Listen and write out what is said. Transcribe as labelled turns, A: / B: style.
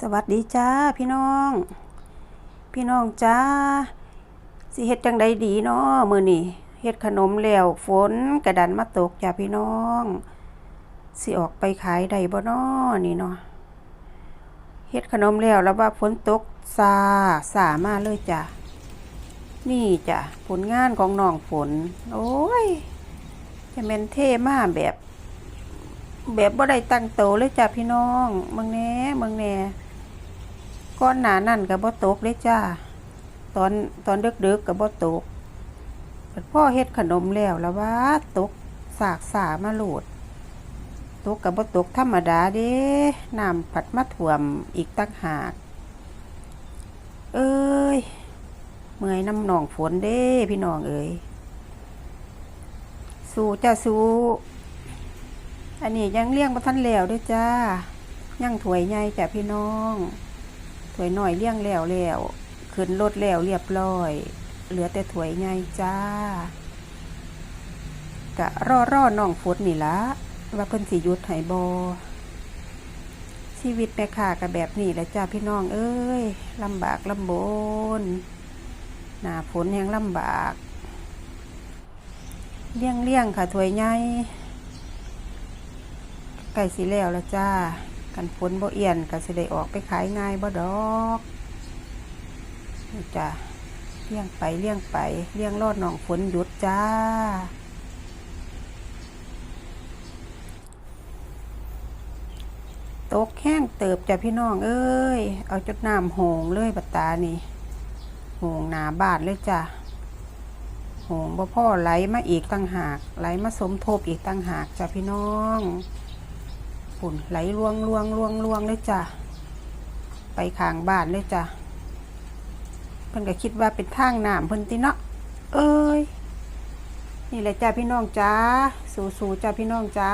A: สวัสดีจ้าพี่น้อง พี่น้องจ้าสิเฮ็ดจังใดดีเนาะมื้อนี้เฮ็ดขนมแล้วฝนกระดันมาตกจ้าพี่น้องสิออกไปขายได้บ่น้อนี่เนาะเฮ็ดขนมแล้วแล้วว่าฝนตกซาสามาเลยจ้ะนี่จ้ะผลงานของน้องฝน โอ้ยจะแม่นเท่มากแบบ แบบบ่ได้ตั้งโตเลยจ้ะพี่น้องเมืองแหน่เมืองแหน่ก้อนหนานั่นก็บ่ตกเลยจ้า ตอนตอนเดึกๆก็บ่ตกพ่อเฮ็ดขนมแล้วแล้วว่าตกสากสามาโหลดตกก็บ่ตกธรรมดาเด้น้ำผัดมาท่วมอีกตักหาก เอ้ย เมื่อยน้ำหนองฝนเด้พี่น้องเอ้ย สู้จ้าสู้ อันนี้ยังเลี้ยงบ่ทันแล้วด้วยจ้ายังถวยใหญ่จ้ะพี่น้องถวยหน่อยเลี้ยงแล้วแล้วขึ้นรถแล้วเรียบร้อย เหลือแต่ถวยใหญ่จ้ากะรอรอน้องฝนนี่ละว่าเพิ่นสิหยุดให้บ่ชีวิตแม่ค้าก็แบบนี้แหละจ้าพี่น้องเอ้ยลำบากลำบนหนาฝนยังลำบาก เลี้ยงเลี้ยงค่ะถวยใหญ่ ใกล้สิแล้วแล้วจ้า กันฝนบ่เอียนก็สิได้ออกไปขายง่ายบ่ดอกนี่จ้าเลี้ยงไปเลี้ยงไปเลี้ยงรอดหนองฝนหยุดจ้า ตกแห้งเติบจ้ะพี่น้องเอ้ย เอาจดน้ำโหงเลยบัดตานี่โหงหนาบาดเลยจ้ะโหงบ่พ่อไหลมาอีกตั้งหาก ไหลมาสมทบอีกตั้งหากจ้ะพี่น้อง ฝุ่นไหลลวงลวงลวงลวงเลยจ้ะไปขางบ้านเลยจ้ะเพิ่นก็คิดว่าเป็นทางน้ำเพิ่นติเนาะเอ้ยนี่แหละจ้าพี่น้องจ้า สู่ๆจ้าพี่น้องจ้า